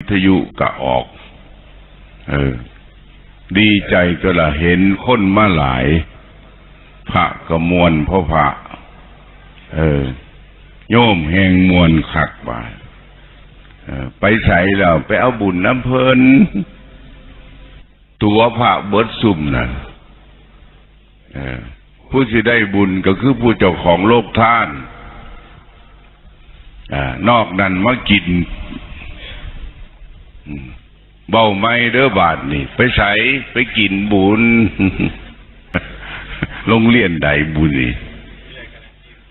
วิทยุก็ออก เออ ดีใจก็ละเห็นคนมาหลาย พระก็มวนพ่อพระ เออ โยมแหงมวนขักบาเออไปใส่แล้วไปเอาบุญน้ำเพลิน ตัวพระเบิดซุ่มนั่นเออผู้ที่ได้บุญก็คือผู้เจ้าของโลกท่านอ่านอกนั้นมากิน เบาไม่เด้อบาทนี่ ไปใส่ไปกินบุญโรงเรียนใดบุญนี่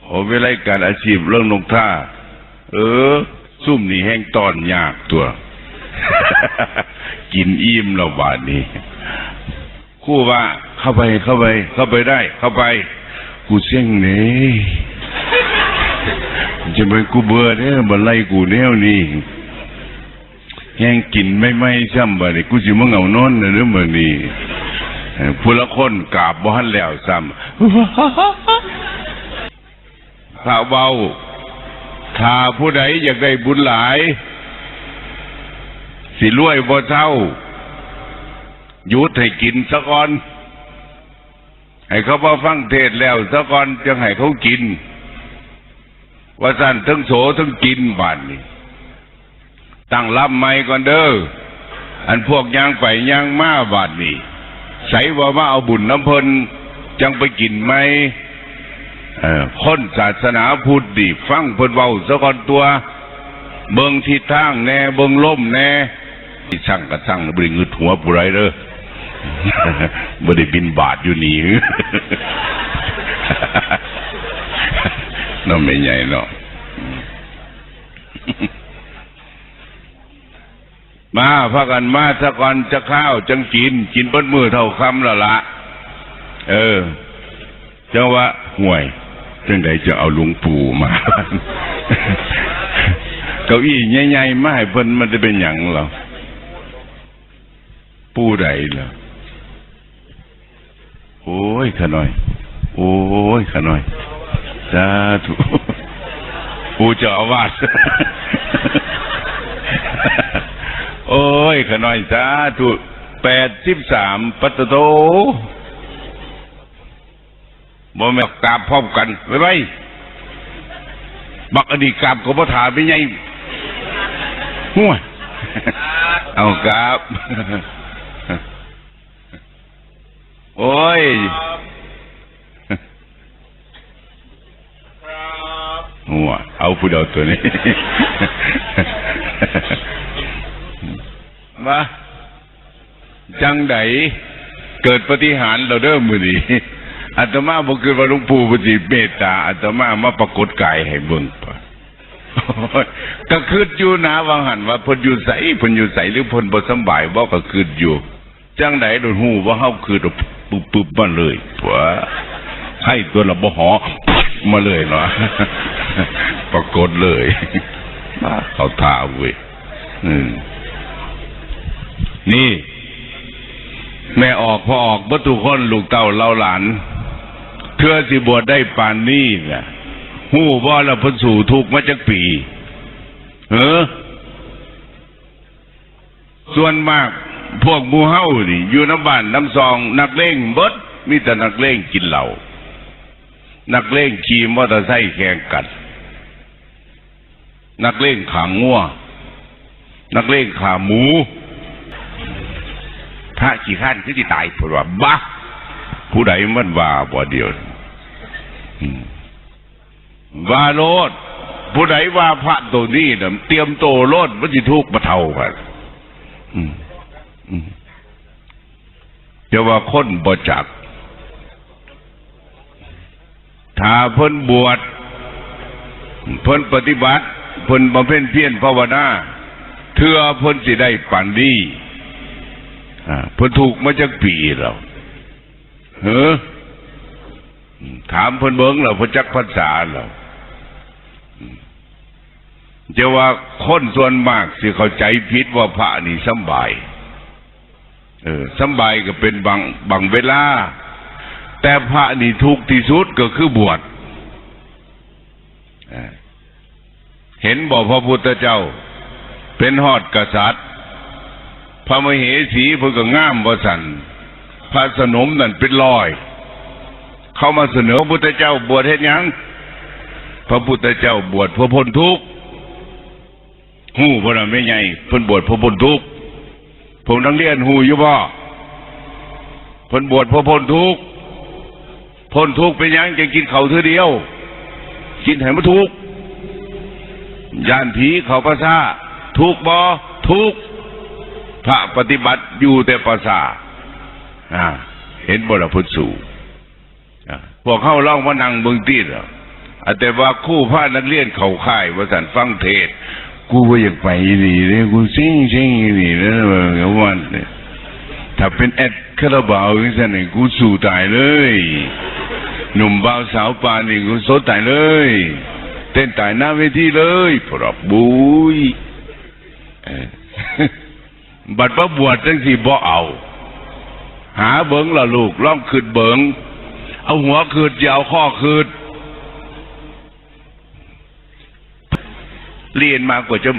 โอ้เวลาการอาชีพเรื่องนกท่า เออ ซุ่มนี่แห้งตอนยากตัว กินอิ่มแล้วบาทนี้ครู่ว่าเข้าไปเข้าไป เข้าไปได้ เข้าไป กูเสี่ยงเน่จะไปกูเบื่อเนี่ยบันไลกูแนวนี่ แห้งกินไม่ไม่ซ้ำบัดนี้กูสิมึงเอานอนนเรื่องบัดนี้ผู้ละคนกราบบ่ทันแล้วซ้ำถ้าเบาถ้าผู้ใดอยากได้บุญหลาย สิรวยบ่เท่ายุดให้กินซะก่อน ให้เขามาฟังเทศแล้วซะก่อนจังให้เขากิน ว่าสั่นทั้งโสทั้งกินบานนี่ ตั้งรับไม่ก่อนเด้อ อันพวกยางไปยางมาบาดนี่ใส่ว่ามาเอาบุญน้ำเพลินจังไปกินไหมคนศาสนาพุทธดิฟังเพิ่นเว้าซะก่อนตัว เบิงทิศทางแน่ เบิงล่มแน่ที่สั่งก็สั่งบริงึดหัวผู้ไรเด้อบ่ได้บินบาทอยู่นี่น้องไม่ใหญ่เนาะ มาพากันมาสะก่อนจะข้าวจังกินกินเปิ้นมือเท่าคำละละ เออจังว่าห่วยจังใดจะเอาหลวงปู่มาเก้าอี้ใหญ่ๆมาให้เพิ่นมันจะเป็นหยังเหรอปู่ใดเหรอโอ้ยขน่อย โอ้ยขน่อยสาธุปู่เจ้าอาวาส โอ้ยขะหน่อยสาธุแปดสิบสามปัตตโตบ่แม่นกราบพร้อมกันไว้ไว้บักอดีตกราบก็บ่ถามไปไงหัวเอากราบ โอ้ยหัวเอาผู้เดียวตัวนี้ มาจังไดเกิดปฏิหารเราเด้อมือนี้อาตมาบอกคือว่าหลวงปู่ปฏิเมตตาอาตมามาปรากฏกายให้เบิ่งปะก็คืดอยู่นะวังหันว่าพนอยู่ใสพนอยู่ใสหรือพนบ่สบายบ่ก็คืดอยู่ จังไดโดนหูว่าเฮาคือปุ๊บปุ๊บมาเลยปัวให้ตัวละบ่หอมาเลยเนาะปรากฏเลยเขาท่าเว้ยอืม นี่ แม่ออกพอออกบัตุคนลูกเต้าเล่าหลานเทื่อสิบวชได้ปานนี้น่ะหู้บ่ละพ้นสู่ทุกมาจากปีเออส่วนมากพวกมูเฮานี่ อยู่น้ำบ้านน้ำซอง นักเลงเบดมีแต่นักเลงกินเหล้านักเลงขี่มอเตอร์ไซค์แข่งกัน นักเลงขางัวนักเลงขาหมู ระขี้ข้านคือที่ตายเพราะว่าบ้าผู้ใดมันว่าบ่เดียวอืมว่าโลดผู้ใดว่าพระตัวนี้น่ะเตรียมโตโลดมันสิทุกข์มาเท่ากันจะว่าคนบ่จัก ถ้าเพิ่นบวชเพิ่นปฏิบัติ เพิ่นบำเพ็ญเพียรภาวนาเทื่อเพิ่นสิได้ปันดี อ่าเพิ่นถูกมาจากปีเราเฮ้อถามเพิ่นเบิ้งเราเพิ่นจักภาษาเราจะว่าคนส่วนมากสิเข้าใจผิดว่าพระนี่สบาย เออสบายก็เป็นบางบางเวลา แต่พระนี่ทุกที่สุดก็คือบวชเห็นบอกพระพุทธเจ้า เป็นฮอดกษัตริย์ พระมเหสีเพิ่นก็ง่ามบสันพระสนมนั่นเป็นร้อย เข้ามาเสนอพระพุทธเจ้าบวชเฮ็ดยัง พระพุทธเจ้าบวชเพื่อพ้นทุกข์หู้เพนน่ะไม่ใหญ่เพิ่นบวชเพื่อพ้นทุกข์ผมนักเรียนหูอยู่บ่เพิ่นบวชเพื่อพ้นทุกข์พ้นทุกข์เป็นยังจะกินเขาเท่อเดียว กินให้มันทุกข์ย่านผีเขาประสาทุกข์บ่ทุกข์ พระปฏิบัติอยู่แต่ประสาอ่าเห็นบ่ละพุทธสู่พวกเข้าล่องมานั่งเบิ่งตีดอะอะแต่ว่าคู่พระนักเรียนเขาค่ายว่าสันฟังเทศ กูว่าอยากไปนี่เลยกูซิ่งซิงนี่นะวันเนี่ยถ้าเป็นแอดคาราบาวนี่สันกูสู้ตายเลย หนุ่มบ่าวสาวปานนี่กูโซตายเลย เต้นตายหน้าเวทีเลยปรับบุย บัดพระบวชจังสิบ่เอา หาเบิงละลูกล่องคืดเบิงเอาหัวคืดยาวข้อคืดเรียนมากว่าจะ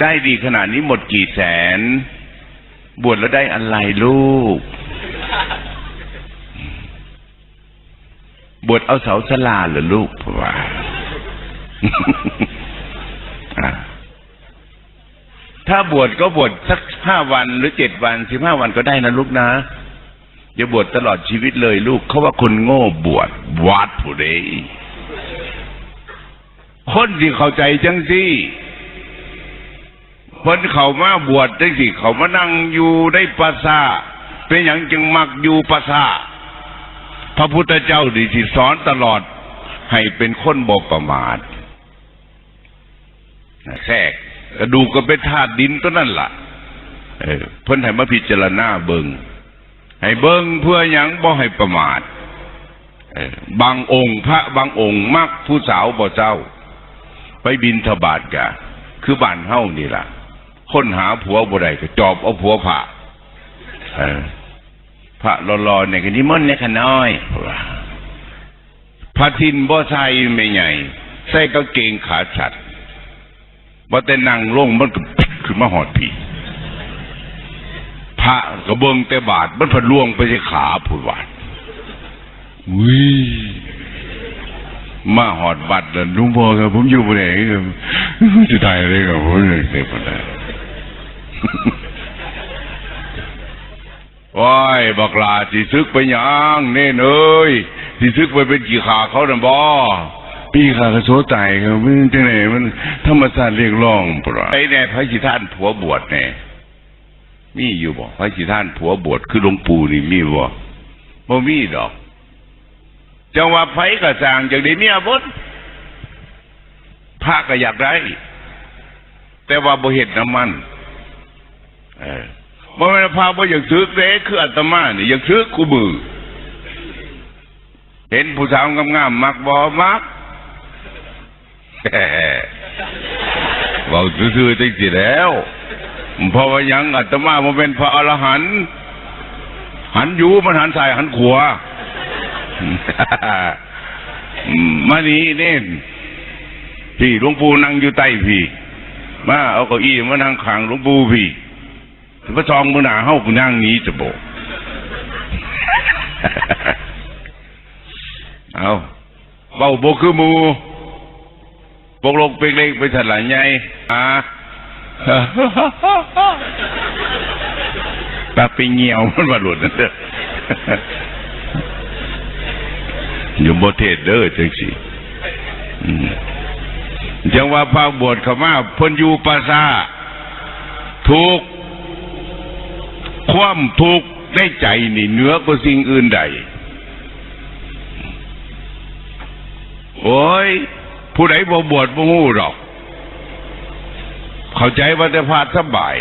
ได้ดีขนาดนี้หมดกี่แสน บวชแล้วได้อะไรลูก บวชเอาเสาสลาเหรอลูกเพราะว่าอะ ถ้าบวชก็บวชสักห้าวันหรือเจ็ดวันสิบห้าวันก็ได้นะลูกนะอย่าบวชตลอดชีวิตเลยลูกเขาว่าคนโง่บวชวัดผู้ใดคนที่เข้าใจจังสิคนเขามาบวชจังสิเขามานั่งอยู่ในปราสาเป็นอย่างจึงมักอยู่ปราสาพระพุทธเจ้าดีที่สอนตลอดให้เป็นคนบประมาทแทรก กระดูกก็เป็นธาตุดินตัวนั่นล่ะเออพิ่นให้มาพิจารณาเบิงให้เบิงเพื่อหยังบ่ให้ประมาทเออบางองค์พระบางองค์มักผู้สาวบ่เจ้า ไปบินทบาทกะ คือบ้านเฮานี่ล่ะ ค้นหาผัวบ่ได้ก็จอบเอาผัวพระเออพระรอๆเนี่ยก็นิมนต์เนี่ยขน้อยพระทินบ่ใส่ไม่ใหญ่ ใส่กางเกงขาชั ดบ่แต่นั่งลงมันก็ขึ้นมาหอดผีพระกระเบิงแต่บาทมันพันล่วงไปที่ขาผุดวาดวิมาหอดบัตรแล้วลุงพ่อครับผมอยู่บนไหนครับจะตายอะไรกับผมเลยเต็มหมดเลยว้ายบักลาสิซึกไปยังเน่นเอ้ยสิซึกไปเป็นกี่ขาเขาน่ะบ่ พี่ขากระโซตายครับมันจังไหนมันธรรมศาสตร์เรียกร้องปะไอ้แน่พระสิท่านผัวบวชแน่มีอยู่บ่พระสิท่านผัวบวชคือหลวงปู่นี่มีบ่บ่มีดอกจังว่าไผกระสางจากได้เมียบดพระก็อยากได้ แต่ว่าบ่เห็นน้ำมัน เออบ่แม่นพาบ่อยากซื้อเด้คืออาตมานี่อยากซื้อกูมือเห็นผู้สาวงามๆมักบ่มัก เว้าซื่อๆจังสิแล้วเพราะว่ายังอาตมาบ่เป็นพระอรหันต์หันยูมันหันซ้ายหันขวามานี่เน่นพี่หลวงปู่นั่งอยู่ใต้พี่ มาเอาเก้าอี้มานั่งข้างหลวงปู่พี่พระจองมือหนาเฮากูนั่งนี้จะโบกเอาเบาโบคือมู กลกเป็กเล็กไปสัตว์หลายใหญ่อ่าตาไปเงียวมันว่าหลุดนั่นเด้ออยู่บเทศเด้อจังสิจังว่าพระบวชเขามาเพิ่นอยู่ปราสาทุกความทุกข์ในใจนี่เหนือกว่าสิ่งอื่นใด โอ้ย ผู้ใดบ่บวชบ่ฮู้หรอก เข้าใจว่าแต่พระสบาย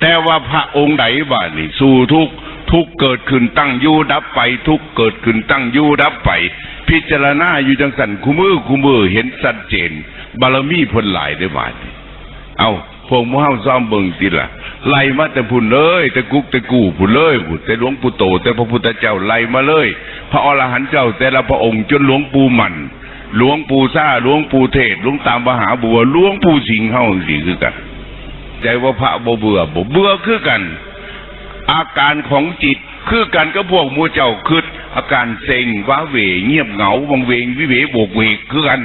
แต่ว่าพระองค์ใดบ้านี่ สู้ทุกทุกเกิดขึ้นตั้งยู่ดับไป ทุกเกิดขึ้นตั้งยู่ดับไป พิจารณาอยู่จังสันคุมือคุมือเห็นชัดเจน บารมีพ้นหลายได้บ้านี่เอาพวกมูเฮาซ้อมเบิ่งติละไล่มาแต่พุ่นเลยแต่กุกแต่กูพุ่นเลยพุ่นแต่หลวงปู่โต แต่พระพุทธเจ้าไล่มาเลย พระอรหันต์เจ้าแต่ละพระองค์จนหลวงปู่มัน หลวงปู่ซ่าหลวงปู่เทศหลวงตามมหาบัวหลวงปู่สิงห์เฮาสิคือกัน ใจว่าพระบ่เบื่อบ่เบื่อคือกัน อาการของจิตคือกันกับพวกหมูเจ้าคืดอาการเซ็งว้าเหวเงียบเหงาวังเวงวิเวโบกเวกคือกัน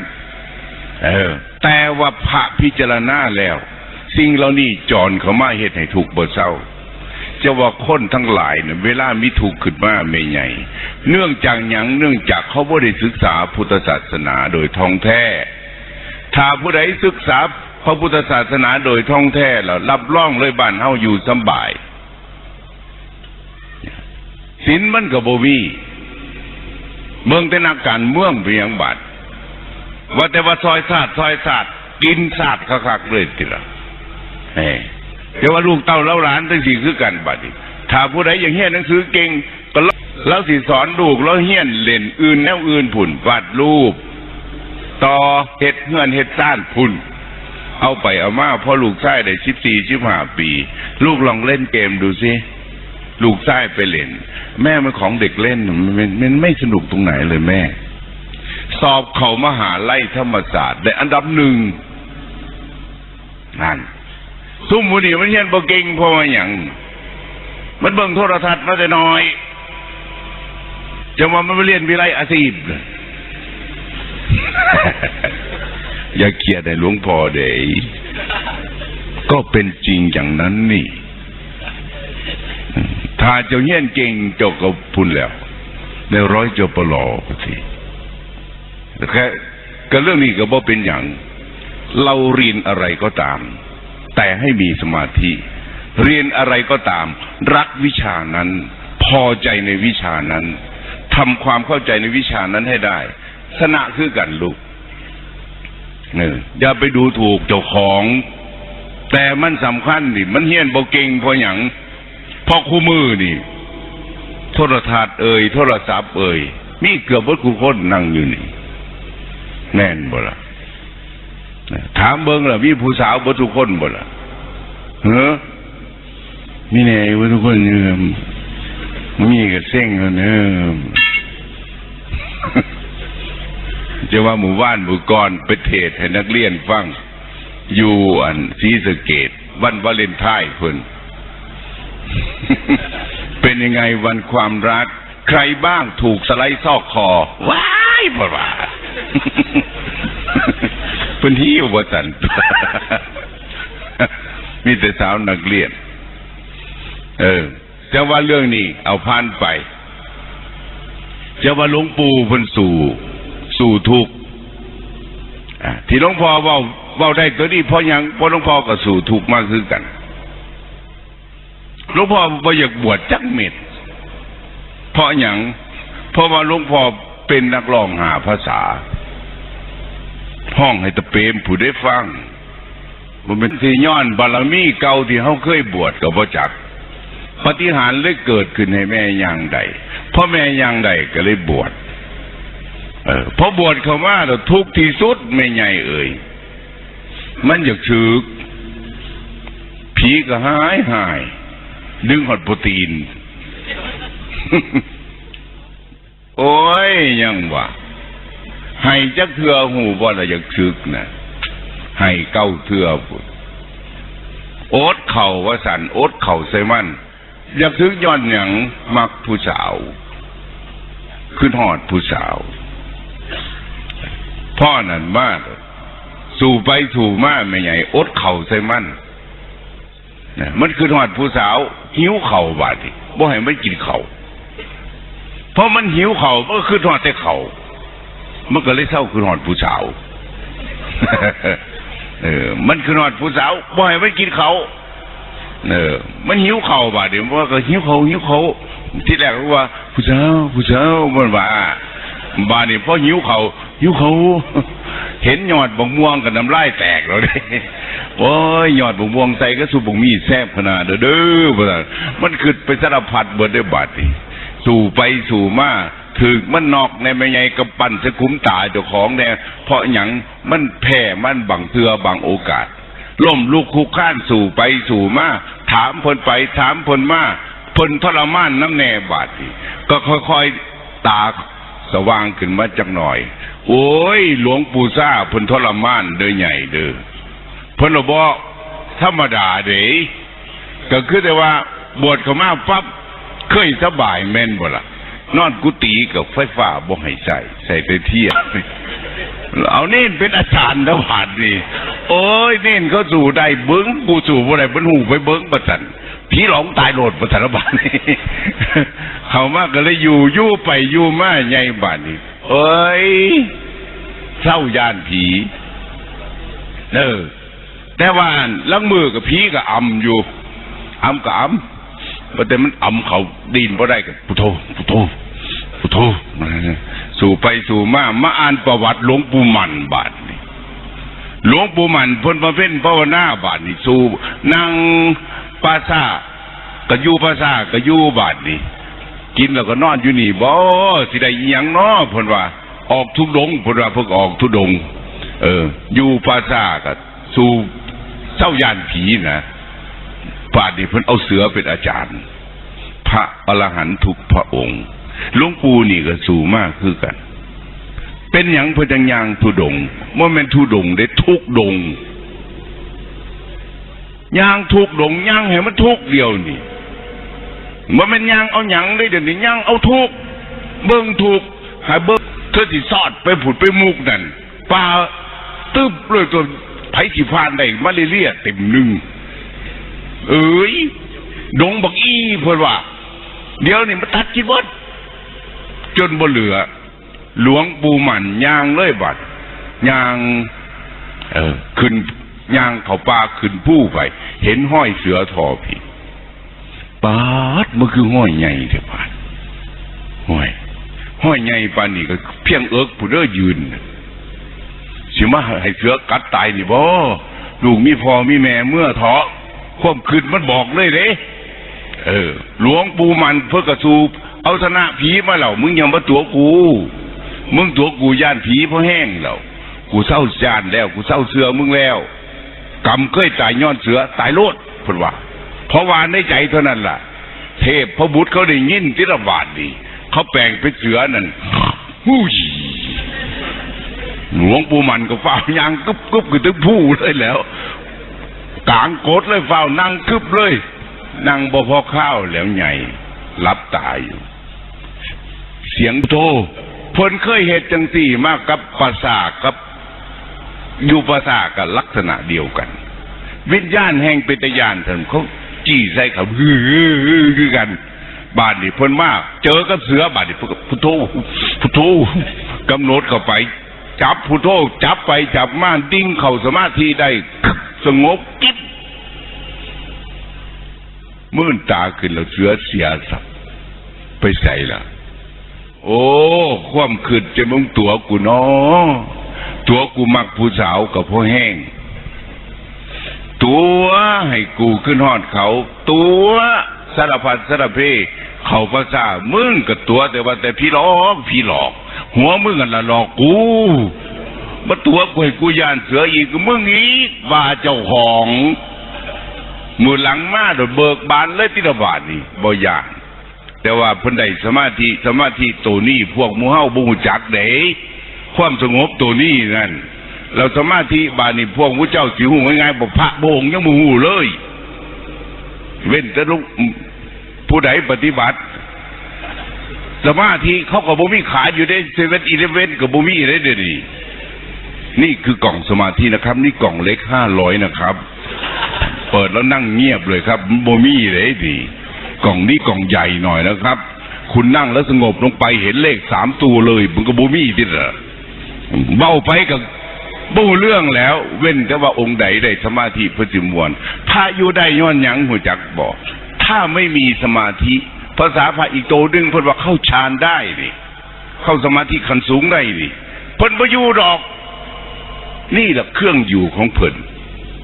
เออ แต่ว่าพระพิจารณาแล้ว สิ่งเหล่านี้จรเขามาเหตุให้ถูกข์บ่เศร้า จะว่าคนทั้งหลายเนี่ยเวลามีถูกขึ้นมาไม่ใหญ่ เนื่องจากหยังเนื่องจากเขาบ่ได้ศึกษาพุทธศาสนาโดยท่องแท้ ถ้าผู้ใดศึกษาพระพุทธศาสนาโดยท่องแท้แล้วรับรองเลยบ้านเฮาอยู่สบายศีลมันก็บ่มีเมืองแต่นักการเมืองเพียงบัดว่าแต่ว่าซอยศาสตร์ซอยศาสตร์กินศาสตร์คักๆเลยติละเฮ้ แต่ว่าลูกเต้าเล่าหลานตั้งสี่คือกันบัดนี้ถ้าผู้ใดอย่างเฮียนหนังสือเก่งก็แล้วสิสอนลูกแล้วเฮียนเล่นอื่นแนวอื่นผุ่นวาดรูป ต่อเห็ดเฮือนเห็ดซ่านพุ่นเอาไปเอามาพอลูกชายได้สิบสี่สิบห้าปี ลูกลองเล่นเกมดูสิลูกชายไปเล่น แม่มันของเด็กเล่นมันมันมันไม่สนุกตรงไหนเลยแม่ สอบเขามหาไล่ธรรมศาสตร์ได้อันดับหนึ่งนั่น ซุ่มมูนี่มันเฮียนบ่เก่งพราะว่าอย่างมันเบิ่งโทรทัศน์มาแต่น้อยจะว่ามันไปเรียนวิไลอาชีพเลยอย่าเครียดในหลวงพ่อเดยก็เป็นจริงอย่างนั้นนี่ ถ้าเจ้าเฮียนเก่งเจ้าก็พุ่นแล้วในร้อยเจ้าปลอสิแต่แค่ก็เรื่องนี้ก็บ่เป็นอย่าง เราเรียนอะไรก็ตาม แต่ให้มีสมาธิ เรียนอะไรก็ตาม รักวิชานั้น พอใจในวิชานั้นทำความเข้าใจในวิชานั้นให้ได้ชนะคือกันลูกเนี่ยอย่าไปดูถูกเจ้าของ แต่มันสำคัญนี่ มันเฮียนบ่เก่งพราะหยังพราะคู่มือนี่ โทรทัศน์เอ่ยโทรศัพท์เอ่ยมีเกือบหมดทุกคนนั่งอยู่นี่ แน่นบ่ละ ถามเบิ้งล่ะมีผู้สาวบ่ทุกคนบ่ละเฮ้อมีแน่บ่ทุกคนเนื่อมมีก็เส้งกันเนิ่มจะว่าหมู่บ้านหมู่กรไปเทศให้นักเรียนฟังอยู่อันศรีสเกดวันวาเลนไทน์เพิ่นเป็นยังไงวันความรัก ใครบ้างถูกสไลด์ซอกคอ ว้ายพ่ว่า เพื้นที่อุปสันมีแต่สาวนักเรียน เออจะว่าเรื่องนี้ เอาผ่านไปจะว่าหลวงปู่เพิ่นสู่ สู่ทุกข์ที่หลวงพ่อเว่าเว่าได้ตัวนี้เพราะยังเพราะหลวงพ่อก็สู่ทุกข์มากคือกันหลวงพ่อบ่อยากบวชจักเม็ดเพราะหยังเพราะว่าหลวงพ่อเป็นนักร้องหาภาษา ห้องให้ตะเปมผู้ได้ฟังมันเป็นที่ย้อนบารมีเก่าที่เขาเคยบวชกับพระจักปฏิหารเลยเกิดขึ้นให้แม่ยางใดพ่อแม่ยางใดก็เลยบวชเออพอบวชเข้ามาแล้วทุกที่สุดไม่ใหญ่เอ่ยมันอยากฉึกผีก็หายหาย ดึงหดโปรตีน โอ้ยยังวะ ให้จักเทือหูบ่ละอยากฉึกนะให้เก้าเทือพุดโอ๊ตเข่าว่าสันโอ๊ตเข่าใส่มันอยากถึกย้อนหยังมักผู้สาวขึ้นหอดผู้สาว พ่อนั่นมากสู่ไปสู่มาไม่ใหญ่อดเข่าใส่มันนะมันคือหอดผู้สาว หิวเข่าบาดบ่ให้มันกินเข่าเพราะมันหิวเข่ามันก็คือหอดแต่เข่า มันก็เลยเศร้าคือหอดผู้สาว เออ มันคือหอดผู้สาวบ่ให้มันกินเขาเออ มันหิวเข่าบาเดี๋ยวมันก็หิวเขาหิวเขาที่แรกก็ว่า ผู้สาวผู้สาวมันว่าบ้าดนี่พอหิวเขาหิวเขาเห็นยอดบงม่วงกับน้ำลายแตกแล้วเด้โอ้ยยอดบงม่วงใส่ก็สูบบงมีแซ่บขนาดเด้อเด้อบ่ล่ะมันคือไปสารพัดเบิดได้บาดนี่สู่ไปสู่มา ถึกมันนอกในไม่ใหญ่กำปั้นสะคุ้มตาเจ้าของแน่เพราะหยังมันแผ่มันบังเทือบางโอกาสล่มลูกคุกข้านสู่ไปสู่มาถามพนไปถามพนมาพนทรมานน้ำแน่บาทีก็ค่อยๆตาสว่างขึ้นมาจักหน่อย โอ้ย หลวงปู่ซ่าพนทรมานเด้อใหญ่เด้อพนรบอกธรรมดาเด้ก็คือแต่ว่าบวชเข้ามาปั๊บเคยสบายแม่นบ่ล่ะ นอนกุฏิกับไฟฟ้าบ่ให้ใส่ใส่แต่เที่ยงเอาเน้นเป็นอาจารย์แล้วผ่านนี่โอ้ยเน้นเขาสู่ได้เบิ้งกูสู่บ่ได้เบิ้งหูไปเบิ้งประสันผีหลงตายโหลดประสันบาดนี่เขามากก็เลยอยู่ยู่ไปอยู่มาใหญ่บาดนี่เอ้ยเศร้ายานผีเออแต่ว่าลังมือกับผีกับอำอยู่อำกับอำ แต่มันอ่ำเขาดินบ่ได้กับพุทโธพุทโธพุทโธสู่ไปสู่มามาอ่านประวัติหลวงปู่มันบาทนี่หลวงปู่มันพ้นมาเป็นภาวนาบาทนี่สู่นั่งปาซาก็อยู่ปาซาก็อยู่บาทนี่กินแล้วก็นอนอยู่นี่บ่สิได้ยังน้อพนว่า ออกทุดงพิ่นว่าพิ่งออกทุดง เออ อยู่ปาซาก็สู่เจ้ายานผีนะ ป่านนี้เพิ่นเอาเสือเป็นอาจารย์ พระอรหันตุกพระองค์หลวงปู่นี่ก็สูงมากคือกัน เป็นอย่างพิ่นจังยางทุดงค์ว่าแม่นทุดงได้ทุกดงยางทุกดงยางให้มันทุกเดียวนี่ว่าแม่นยางเอาหยังได้เดี๋ยวนี้ยางเอาทุกเบิ่งถูกหาเบิ่งเธอสิสอดไปผุดไปมุกนั่นป่าตึบเลยตัวไผสิพานได้มาเรียเต็มหนึ่ง เอ้ยดงบักอี้เพิ่นว่า เดี๋ยวนี่มาตัดกินวัดจนบ่เหลือ หลวงปู่หมันย่างเลยบัดย่าง เออขึ้นย่างเขาป่าขึ้นผู้ไป เห็นห้อยเสือทอผีปาดมันคือห้อยใหญ่เถอะปาดห้อย ห้อยใหญ่ปานนี่ก็ เพียงเอิกผู้เด้อยืนสิมาให้เสือกัดตายนี่บ่ลูกมีพ่อมีแม่เมื่อเถาะ ความคืนมันบอกเลยเด้เออ หลวงปู่มันเพื่อกระสูบเอาชนะผีมาเหล่ามึงยังมาตัวกู มึงตัวกูย่านผีเพราะแห้งเหล่ากูเศร้าจานแล้ว กูเศร้าเสือมึงแล้วกรรมเคยตายย้อนเสือตายโลดเพิ่นว่า เพราะว่าในใจเท่านั้นล่ะ เทพพระบุตรเขาได้ยินทิรบาทดี เขาแปลงเป็นเสือนั่นหูยหลวงปู่มันก็เฝ้ายางกึบกึบกึถึงผู้เลยแล้ว กลางโกดเลยเฝ้านั่งกึบเลย นั่งบ่พอข้าวแล้วใหญ่รับตายอยู่ เสียงโทเพิ่นเคยเหตุจังสี่มากกับภาษากับอยู่ภาษากับลักษณะเดียวกัน วิญญาณแห่งป็นตยานท่านเขาจี้ใส่เขาฮือคือกันบาดนี่เพิ่นมาก เจอกับเสือบาดนี่พุทโธพุทโธกำหนดเข้าไป จับพุทโธจับไปจับมาดิ้งเข้าสมาธิได้ สงบกิบมื่นตาขึ้นแล้วเสือเสียสับไปใส่ละโอ้ ความขืดจะมึงตัวกูเนาะตัวกูมักผู้สาวกับพ่อแห้ง ตัวให้กูขึ้นหอดเขา ตัวสารพัดสารเพเขาภาษามึงกับตัวแต่ว่าแต่พี่หลอกพี่หลอก หัวมึงกันละหลอกกู มาตัวกูให้กูย่านเสืออีกมึงอีกว่าเจ้าของมือหลังมาโดยเบิกบานเลยติระบาดนี่บ่ยานแต่ว่าเพิ่นได้สมาธิสมาธิตัวนี้พวกมูเฮาบูจักเด้ความสงบตัวนี้นั่นเราสมาธิบานี่พวกผู้เจ้าสิฮู้ง่ายๆบ่พระโบงยังบ่ฮู้เลย เว้นแต่ลูกผู้ใดปฏิบัติ สมาธิเขาก็บ่มีขายอยู่ในเซเว่นอีเลเว่นก็บ่มีได้เดี๋ยวนี้ นี่คือกล่องสมาธินะครับ นี่กล่องเล็กห้าร้อยนะครับ เปิดแล้วนั่งเงียบเลยครับโบมี่เลยดี กล่องนี้กล่องใหญ่หน่อยนะครับ คุณนั่งแล้วสงบลงไปเห็นเลขสามตัวเลยมันก็โบมี่ดิเหรอเบ้าไปกับบูเรื่องแล้ว เว้นแต่ว่าองค์ใดได้สมาธิพระจิมวนพระอยู่ได้ย้อนยังหัวจักบอก ถ้าไม่มีสมาธิ ภาษาพระอีโตดึงเพิ่นว่าเข้าฌานได้นี่เข้าสมาธิขันสูงได้นี่เพิ่นบ่อยู่ดอก นี่แหละเครื่องอยู่ของเพิ่น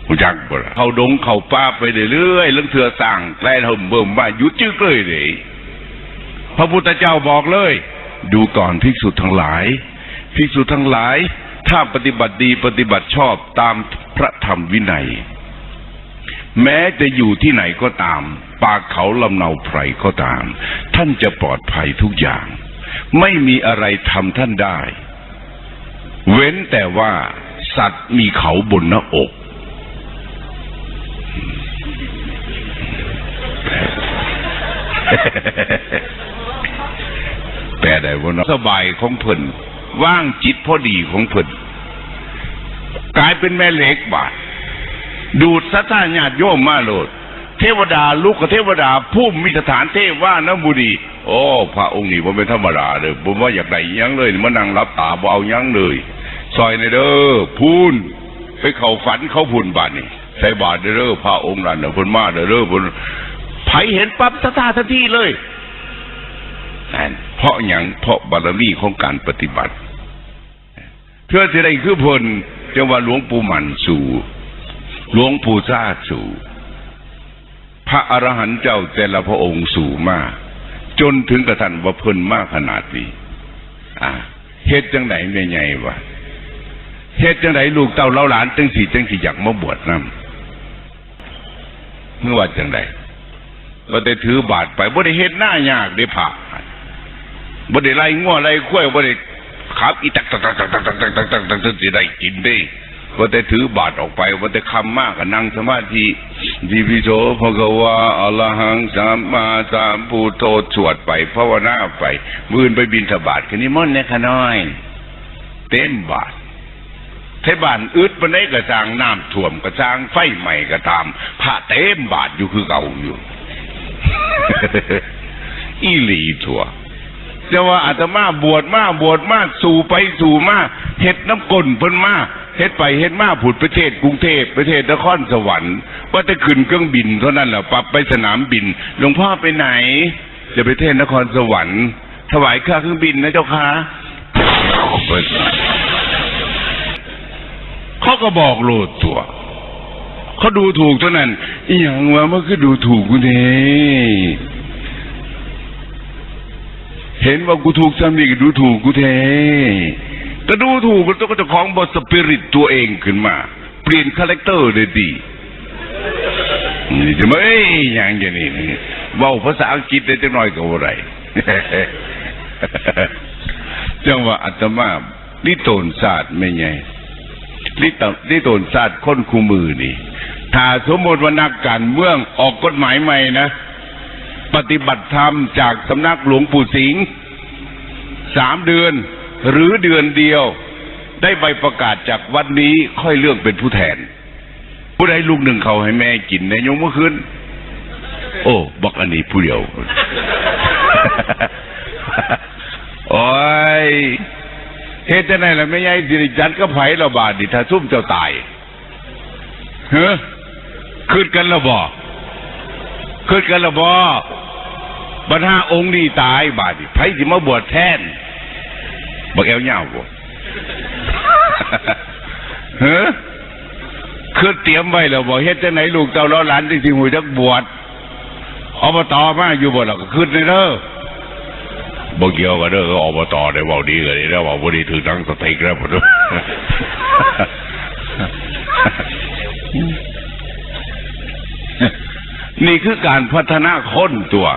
รู้จักบ่ล่ะเขาดงเขาป้าไปเรื่อยๆเรื่องเถื่อสั่งแกล้เหิมเบิ่มว่าหยุดจึกเลยเลยพระพุทธเจ้าบอกเลย ดูก่อนภิกษุทั้งหลายภิกษุทั้งหลาย ถ้าปฏิบัติดีปฏิบัติชอบตามพระธรรมวินัย แม้จะอยู่ที่ไหนก็ตาม ป่าเขาลำเนาไพรก็ตาม ท่านจะปลอดภัยทุกอย่าง ไม่มีอะไรทำท่านได้ เว้นแต่ว่า สัตว์มีเขาบนหน้าอกแต่ได้ว่าสบายของเพิ่นว่างจิตพอดีของเพิ่นกลายเป็นแม่เหล็กบาดดูดสัตยาญาติโยมมาโลด เทวดาลูกเทวดาผู้มีสถานเทพว่านบุรีโอ้ พระองค์นี้ผมเป็นธรรมดาเลยผมว่าอยากได้ยังเลย มานั่งรับตาบ่เอายังเลย ซอยในเด้อพูนไปเข้าฝันเขาพูนบาดนี่ใส่บาทเด้อพระองค์นั่นน่ะเพิ่นมาเด้อเด้อพิ่นไผเห็นปั๊บสัทธาทันทีเลยนั่นเพราะหยังเพราะบารมีของการปฏิบัติ เพื่อที่ได้คือผลจังว่าหลวงปู่หมันสู่หลวงปู่ซาสู่พระอรหันต์เจ้าแต่ละพระองค์สู่มาก จนถึงกระทันว่าเพิ่นมากขนาดนี้อ่าเฮ็ดจังไหนแม่ใหญ่วะ เฮ็ดจังไหนลูกเต้าเล่าหลานจังสี่จังสี่อยากมาบวชนำเมื่อว่าจังไดว่าได้ถือบาทไปบ่ได้เฮ็ดหน้ายากได้ผ่าบ่ได้ไล่ง้อไล่ข้วยบ่ได้ขับอีตักตักตักตักตักตักตักตักตักตักตักสิได้กินได้ว่าแต่ถือบาทออกไปว่าแต่คำมากก็นั่งสมาธิดีพิโสพะกวาอะรหังสัมมาสัมพุทโธสวดไปภาวนาไป มือนไปบินทบาทคืนนี้ม่อนต์เนี่ยขน้อย เต็มบาท เทบ้านอึดมันได้กระจางน้ำท่วมกระจางไฟใหม่ก็ตามผ้าเต็มบาทอยู่คือเก่าอยู่อีหลีถั่วแต่ว่าอาตมาบวชมาบวชมาสู่ไปสู่มาเฮ็ดน้ำกลนเพิ่นมาเฮ็ดไปเฮ็ดมาผุดประเทศกรุงเทพประเทศนครสวรรค์ว่าจะขึ้นเครื่องบินเท่านั้นแหละปรับไปสนามบินหลวงพ่อไปไหน จะไปเทศนครสวรรค์ ถวายค่าเครื่องบินนะเจ้าค่ะ เขาก็บอกโลดตัว เขาดูถูกเท่านั้นอีหยังวะมันคือดูถูกกูเน่เห็นว่ากูถูกซ้ำนี่ก็ดูถูกกูเทก็ดูถูกก็ต้องก็จะของบทสปิริตตัวเองขึ้นมา เปลี่ยนคาแรคเตอร์เลยดีนี่จะไม่อย่างอย่างนี้เว่าภาษาอังกฤษได้จังหน่อยก็ว่าไรจังว่าอาตมาลิโตนศาสตร์ไม่ไง ลิตลิโตนศาสตร์ค้นคู่มือนี่ ถ้าสมมติว่านักการเมืองออกกฎหมายใหม่นะ ปฏิบัติธรรมจากสำนักหลวงปู่สิงห์สามเดือน หรือเดือนเดียว ได้ใบประกาศจากวันนี้ค่อยเลือกเป็นผู้แทน ผู้ใดลูกหนึ่งเขาให้แม่กินในยงเมื่อคืนโอ้บอกอันนี้ผู้เดียว โอ้ย เฮ็ดจะไหนล่ะไม่ใช่สิริจันก็ไผ่ระบาดดิถ้าซุ่มเจ้าตายเฮ้อคืนกันและบ่คืนกันและบ่บรรหาองค์นี่ตายบาดดิไผ่สิมาบวชแทนบักแอวเหย้าบ่เฮ้อคือเตรียมไว้แล้วบ่เฮ็ดจังไหนลูกเต้าล้อหลานที่สิหูจักบวชอบตอมาอยู่บ่ล่ะก็ขึ้นเลยเด้อ บ่เกี่ยวกันเด้อก็อบตได้เว้าดีกันแล้วเว้าบ่ดีถือทั้งสติกแล้วพุ่นเด้อนี่คือการพัฒนาคนตัว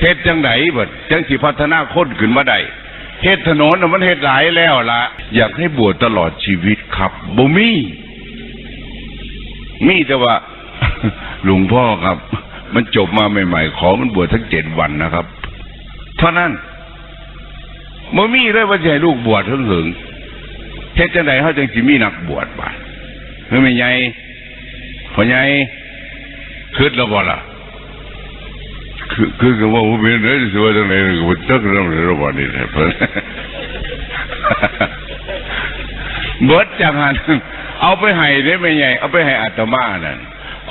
เฮ็ดจังไดบัดจังสิพัฒนาคนขึ้นมาได้เฮ็ดถนนมันเฮ็ดหลายแล้วล่ะอยากให้บวชตลอดชีวิตครับบ่มีมีแต่ว่าหลวงพ่อครับ มันจบมาใหม่ ๆ ขอมันบวชทั้งเจ็ดวันนะครับ เท่านั้นมันมีเลยว่าจะให้ลูกบวชทั้งหึงเฮ็ดจังไดเขาจังสิมีนักบวชบาดเฮ้ยไม่ใหญ่พ่อใหญ่คืดแล้วบ่ล่ะคือคือก็ว่าผมเป็นได้สวยจังไดก็บ่จักนำเลยบ่นี่แหละเพิ่นเบิดจังหันเอาไปให้ได้ไม่ใหญ่เอาไปให้อาตมานั่น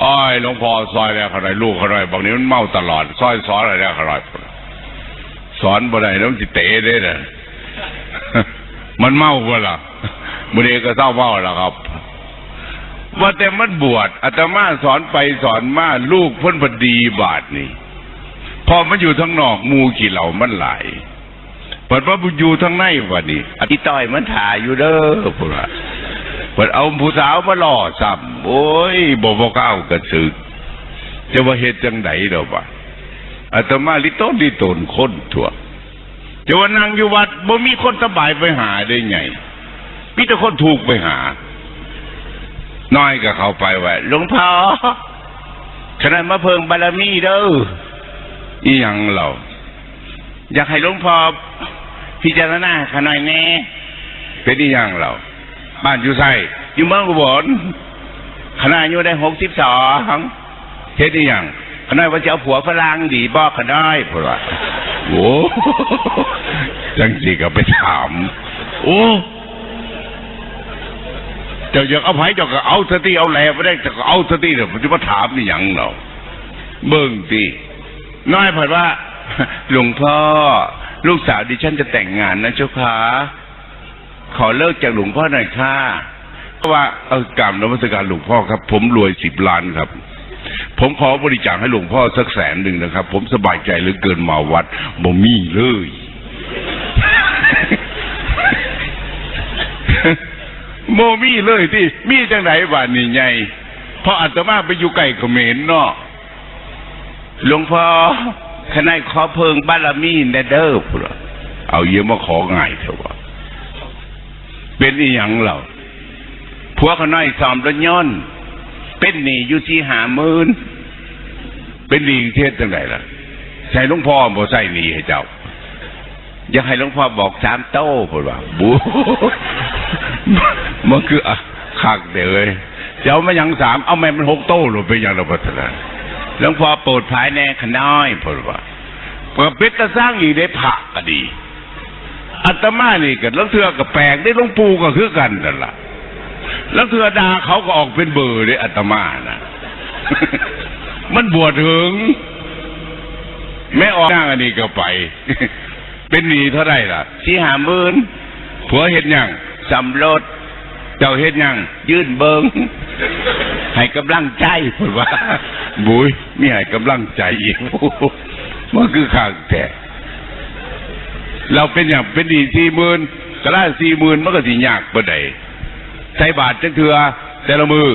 อ้อยหลวงพ่อซอยแล้วเขาไรลูกเขาไรบางนี้มันเมาตลอด ซอยสอนอะไรแล้วเขาไร สอนบ่ได้ต้องจิเตะได้นะมันเมาบ่ล่ะมื้อก็เศร้าเมาล้วครับ ว่าแต่มันบวชอาตมาสอนไปสอนมาลูกพิ่นพอดีบาทนี่พอมันอยู่ทั้งนอกมูกี่เหล่ามันหลายเปิดว่าบุญอยู่ทั้งในวะนี่อธิต้อยมันถ่ายอยู่เด้อพุ่นว่าเปิดเอาผู้สาวมาล่อซ้ำโอ้ยบ่บ่ก้าวกระสึกจะว่าเฮ็ดจังไดดอกวะ อาตมาลิโตนลิโตนคนทั่วจะว่านั่งอยู่วัดบ่มีคนสบายไปหาได้ไงมีแต่คนถูกไปหา น้อยก็เข้าไปว่าหลวงพ่อฉะนั้นมาเพิ่งบารมีเด้ออีหยังเราอยากให้หลวงพ่อพิจารณาขาน่อยแน่เป็นอีหยังเราบ้านอยู่ไสอยู่เมืองอุบลขนาดอายุได้หกสิบสองเฮ็ดอีหยัง ขน้อยว่าจะเอาผัวฝรั่งดีบอกขน้อยพูดว่าโอ้จังสิก็ไปถาม โอ้เจ้าอยากเอาไผเจ้าก็เอาสติเอาแหลไปได้เจ้าก็เอาสติเดี๋ยวผมจะมาถามนี่ยังเราเบิ่งติน้อยผัดว่าหลวงพ่อ ลูกสาวดิฉันจะแต่งงานนะเจ้าค่ะขอเลิกจากหลวงพ่อหน่อยค่ะเพราะว่าเอากรรมนมัสการหลวงพ่อครับ ผมรวยสิบล้านครับ ผมขอบริจาคให้หลวงพ่อสักแสนหนึ่งนะครับ ผมสบายใจเหลือเกินมาวัดบ่มีเลยโมมีเลยที่มีจังไหนบ้านนี่ไงเพราะอาตมาไปอยู่ไก่เขมรเนาะหลวงพ่อขนายขอเพิงบารมีแนเดอร์พูดว่าเอาเยี่ยมาของ่ายเถอะวะเป็นอีหยังเราผัวขน้อยสอมรถยนต์ เป็นหนี้อยู่ที่หาหมื่นเป็นดีเทศจังไหนล่ะใช่หลวงพ่อบ่ใส่หนีให้เจ้า อยากให้หลวงพ่อบอกสามโต้พูดว่าบูมันคืออะคักเดี๋ยวเลยเจ้ามายังสามเอาแม่มันหกโต้หรือเป็นยังเราพัฒนาหลวงพ่อโปรดภายแน่ขน้อยพูดว่าเปิดเป็ดตะสร้างอีกได้ผักก็ดีอัตมานี่กับลังเทือกับแปลกได้ลงปูก็คือกันนั่นแหละ ลังเทือดาเขาก็ออกเป็นเบอร์ได้อัตมานะมันบวชถึง แม่ออกหน้าอันนี้ก็ไป เป็นหนีเท่าไรล่ะที่หาหมื่นผัวเฮ็ดหยังสำรถเจ้าเฮ็ดหยัง ยื่นเบิงให้กำลังใจพูดว่า บุยมีให้กำลังใจอีกมันคือข้างแต่เราเป็นอย่างเป็นดีสี่หมื่นก็ได้สี่หมื่นมันก็สิยากปะใด ใส่บาทจักเถือแต่ละมือ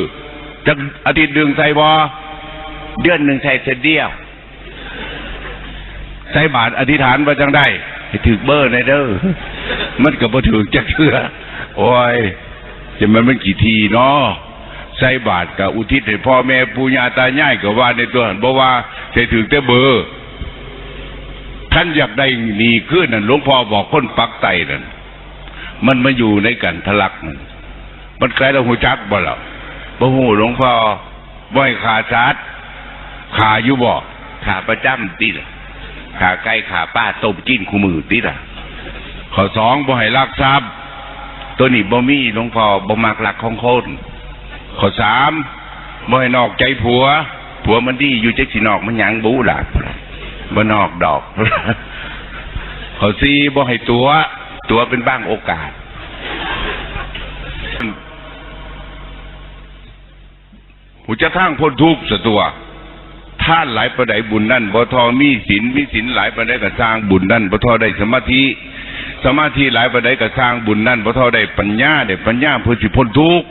จักอาทิตย์หนึ่งใส่บอเดือนหนึ่งใส่เสอเดียวใส่บาทอธิษฐานว่าจังได้ให้ถือเบอร์ในเด้อมันก็บ่ถึงจักเถือโอ้ยจะมันมันกี่ทีเนาะใส่บาทกับอุทิศให้พ่อแม่ปู่ย่าตายายก็ว่าในตัวหันบ่ว่าใส่ถึงแต่เบอร์ท่านอยากได้หนีขึ้นนั่นหลวงพ่อบอกคนปักไตนั่นมันมาอยู่ในกันทะลักนั่น มันใครเราหูจักบ่ล่ะบ่หูหลวงพ่อบ่ให้ขาชาร์จขาอยู่บ่ขาประจำติล่ะขาไก่ขาป้าต้มกินคู่มือติล่ะข้อสองบ่ให้ลักทรัพย์ตัวนี้บ่มีหลวงพ่อบ่มักหลักของคนข้อสามบ่ให้นอกใจผัว ผัวมันดีอยู่จักสินอกมันหยังบูหลาบ่นอกดอกข้อสี่บ่ให้ตัว ตัวเป็นบ้างโอกาส หูจะทั้งพ้นทุกข์สตัวท่านหลายประไดบุญนั่นบ่ทอมีศีลมีศีลหลายประไดก็สร้างบุญนั่นบ่ทอได้สมาธิสมาธิหลายประไดก็สร้างบุญนั่นบ่ทอได้ปัญญาได้ปัญญาเพื่อสิพ้นทุกข์